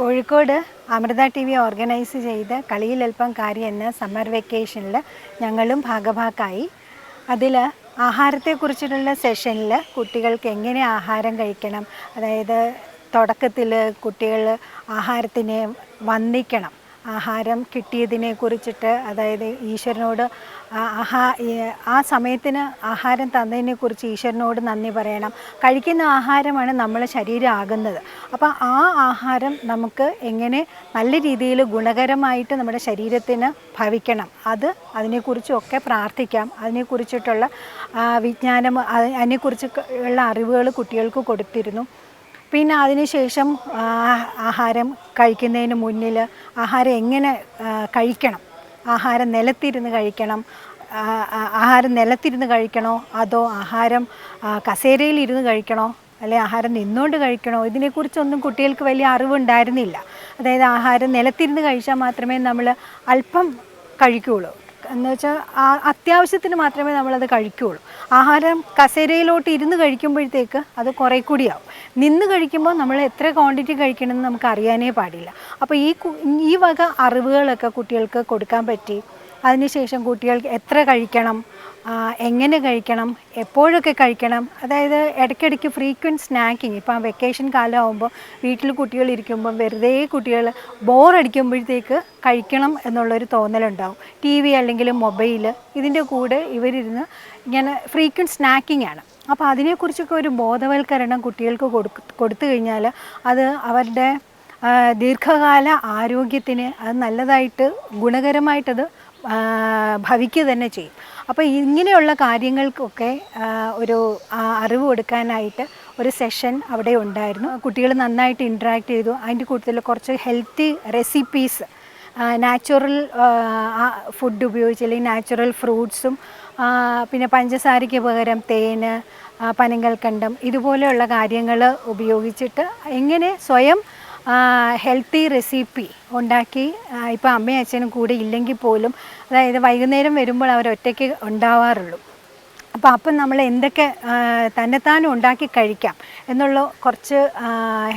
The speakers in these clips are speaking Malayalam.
Kozhikode Amrita T V organise ചെയ്ത കളിയിലൽപ്പം കാര്യം എന്ന സമ്മർ വെക്കേഷനിൽ ഞങ്ങളും ഭാഗഭാക്കായി. അതിൽ ആഹാരത്തെക്കുറിച്ചിട്ടുള്ള സെഷനിൽ കുട്ടികൾക്ക് എങ്ങനെ ആഹാരം കഴിക്കണം അതായത് തുടക്കത്തിൽ കുട്ടികൾ ആഹാരത്തിനെ വന്ദിക്കണം. ആഹാരം കിട്ടിയതിനെ കുറിച്ചിട്ട് അതായത് ഈശ്വരനോട് ആഹാ ആ സമയത്തിന് ആഹാരം തന്നതിനെ കുറിച്ച് ഈശ്വരനോട് നന്ദി പറയണം. കഴിക്കുന്ന ആഹാരമാണ് നമ്മളെ ശരീരം ആകുന്നത് അപ്പോൾ ആ ആഹാരം നമുക്ക് എങ്ങനെ നല്ല രീതിയിൽ ഗുണകരമായിട്ട് നമ്മുടെ ശരീരത്തിന് ഭവിക്കണം അത് അതിനെക്കുറിച്ചൊക്കെ പ്രാർത്ഥിക്കാം. അതിനെക്കുറിച്ചിട്ടുള്ള വിജ്ഞാനം അതിനെക്കുറിച്ച് ഉള്ള അറിവുകൾ കുട്ടികൾക്ക് കൊടുത്തിരുന്നു. പിന്നെ അതിനുശേഷം ആഹാരം കഴിക്കുന്നതിന് മുന്നിൽ ആഹാരം എങ്ങനെ കഴിക്കണം? ആഹാരം നിലത്തിരുന്ന് കഴിക്കണം? ആഹാരം നിലത്തിരുന്ന് കഴിക്കണോ? അതോ ആഹാരം കസേരയിൽ ഇരുന്ന് കഴിക്കണോ? അല്ലെ ആഹാരം നിന്നുകൊണ്ട് കഴിക്കണോ? ഇതിനെക്കുറിച്ചൊന്നും കുട്ടികൾക്ക് വലിയ അറിവുണ്ടായിരുന്നില്ല. അതായത് ആഹാരം നിലത്തിരുന്ന് കഴിച്ചാൽ മാത്രമേ നമ്മൾ അല്പം കഴിക്കുകയുള്ളൂ. എന്ന് വെച്ചാൽ അത്യാവശ്യത്തിന് മാത്രമേ നമ്മളത് കഴിക്കുകയുള്ളൂ ആഹാരം കസേരയിലോട്ട് ഇരുന്ന് കഴിക്കുമ്പോഴത്തേക്ക് അത് കുറേ കൂടിയാവും നിന്ന് കഴിക്കുമ്പോൾ നമ്മൾ എത്ര ക്വാണ്ടിറ്റി കഴിക്കണമെന്ന് നമുക്ക് അറിയാനേ പാടില്ല. അപ്പോൾ ഈ ഈ വക അറിവുകളൊക്കെ കുട്ടികൾക്ക് കൊടുക്കാൻ പറ്റി അതിനുശേഷം കുട്ടികൾക്ക് എത്ര കഴിക്കണം എങ്ങനെ കഴിക്കണം എപ്പോഴൊക്കെ കഴിക്കണം അതായത് ഇടയ്ക്കിടയ്ക്ക് ഫ്രീക്വന്റ് സ്നാക്കിങ് ഇപ്പോൾ വെക്കേഷൻ കാലമാകുമ്പോൾ വീട്ടിൽ കുട്ടികൾ ഇരിക്കുമ്പോൾ വെറുതെ കുട്ടികൾ ബോറടിക്കുമ്പോഴത്തേക്ക് കഴിക്കണം എന്നുള്ളൊരു തോന്നലുണ്ടാവും. ടി വി അല്ലെങ്കിൽ മൊബൈൽ ഇതിന്റെ കൂടെ ഇവരിരുന്ന് ഇങ്ങനെ ഫ്രീക്വന്റ് സ്നാക്കിംഗ് ആണ്. അപ്പോൾ അതിനെക്കുറിച്ചൊക്കെ ഒരു ബോധവൽക്കരണം കുട്ടികൾക്ക് കൊടുത്തു കഴിഞ്ഞാൽ അത് അവരുടെ ദീർഘകാല ആരോഗ്യത്തിന് അത് നല്ലതായിട്ട് ഗുണകരമായിട്ടത് ഭവിക്കുക തന്നെ ചെയ്യും. അപ്പോൾ ഇങ്ങനെയുള്ള കാര്യങ്ങൾക്കൊക്കെ ഒരു അറിവ് കൊടുക്കാനായിട്ട് ഒരു സെഷൻ അവിടെ ഉണ്ടായിരുന്നു. കുട്ടികൾ നന്നായിട്ട് ഇൻട്രാക്ട് ചെയ്തു. അതിന്റെ കൂട്ടത്തിൽ കുറച്ച് ഹെൽത്തി റെസിപ്പീസ് നാച്ചുറൽ ഫുഡ് ഉപയോഗിച്ച് അല്ലെങ്കിൽ നാച്ചുറൽ ഫ്രൂട്ട്സും പിന്നെ പഞ്ചസാരയ്ക്ക് പകരം തേന് പനങ്കൽക്കണ്ടം ഇതുപോലെയുള്ള കാര്യങ്ങൾ ഉപയോഗിച്ചിട്ട് എങ്ങനെ സ്വയം ഹെൽത്തി റെസിപ്പി ഉണ്ടാക്കി ഇപ്പോൾ അമ്മയും അച്ഛനും കൂടെ ഇല്ലെങ്കിൽ പോലും അതായത് വൈകുന്നേരം വരുമ്പോൾ അവർ ഒറ്റയ്ക്ക് ഉണ്ടാവാറുള്ളൂ. അപ്പോൾ അപ്പം നമ്മൾ എന്തൊക്കെ തന്നെത്താനും ഉണ്ടാക്കി കഴിക്കാം എന്നുള്ള കുറച്ച്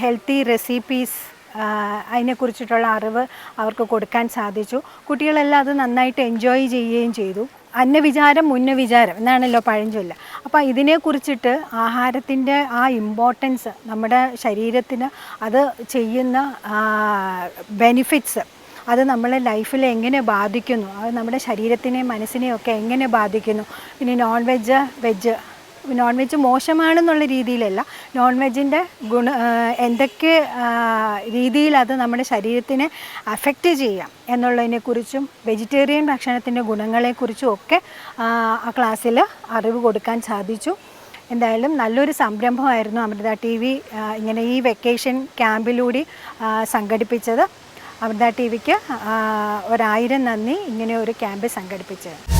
ഹെൽത്തി റെസിപ്പീസ് അതിനെക്കുറിച്ചിട്ടുള്ള അറിവ് അവർക്ക് കൊടുക്കാൻ സാധിച്ചു. കുട്ടികളെല്ലാം അത് നന്നായിട്ട് എൻജോയ് ചെയ്യുകയും ചെയ്തു. അന്നവിചാരം മുന്നവിചാരം എന്നാണല്ലോ പഴഞ്ചൊല്ല. അപ്പോൾ ഇതിനെക്കുറിച്ചിട്ട് ആഹാരത്തിന്റെ ആ ഇമ്പോർട്ടൻസ് നമ്മുടെ ശരീരത്തിന് അത് ചെയ്യുന്ന ബെനിഫിറ്റ്സ് അത് നമ്മളെ ലൈഫിൽ എങ്ങനെ ബാധിക്കുന്നു അത് നമ്മുടെ ശരീരത്തിനെയും മനസ്സിനെയും ഒക്കെ എങ്ങനെ ബാധിക്കുന്നു. പിന്നെ non veg veg non veg മോശമാണെന്നുള്ള രീതിയിലല്ല. നോൺ വെജിന്റെ ഗുണ എന്തൊക്കെ രീതിയിലത് നമ്മുടെ ശരീരത്തിനെ അഫക്റ്റ് ചെയ്യാം എന്നുള്ളതിനെക്കുറിച്ചും വെജിറ്റേറിയൻ ഭക്ഷണത്തിന്റെ ഗുണങ്ങളെക്കുറിച്ചും ഒക്കെ ആ ക്ലാസ്സിൽ അറിവ് കൊടുക്കാൻ സാധിച്ചു. എന്തായാലും നല്ലൊരു സംരംഭമായിരുന്നു അമൃത ടി വി ഇങ്ങനെ ഈ വെക്കേഷൻ ക്യാമ്പിലൂടെ സംഘടിപ്പിച്ചത്. അമൃത ടി വിക്ക് ഒരായിരം നന്ദി ഇങ്ങനെ ഒരു ക്യാമ്പ് സംഘടിപ്പിച്ചത്.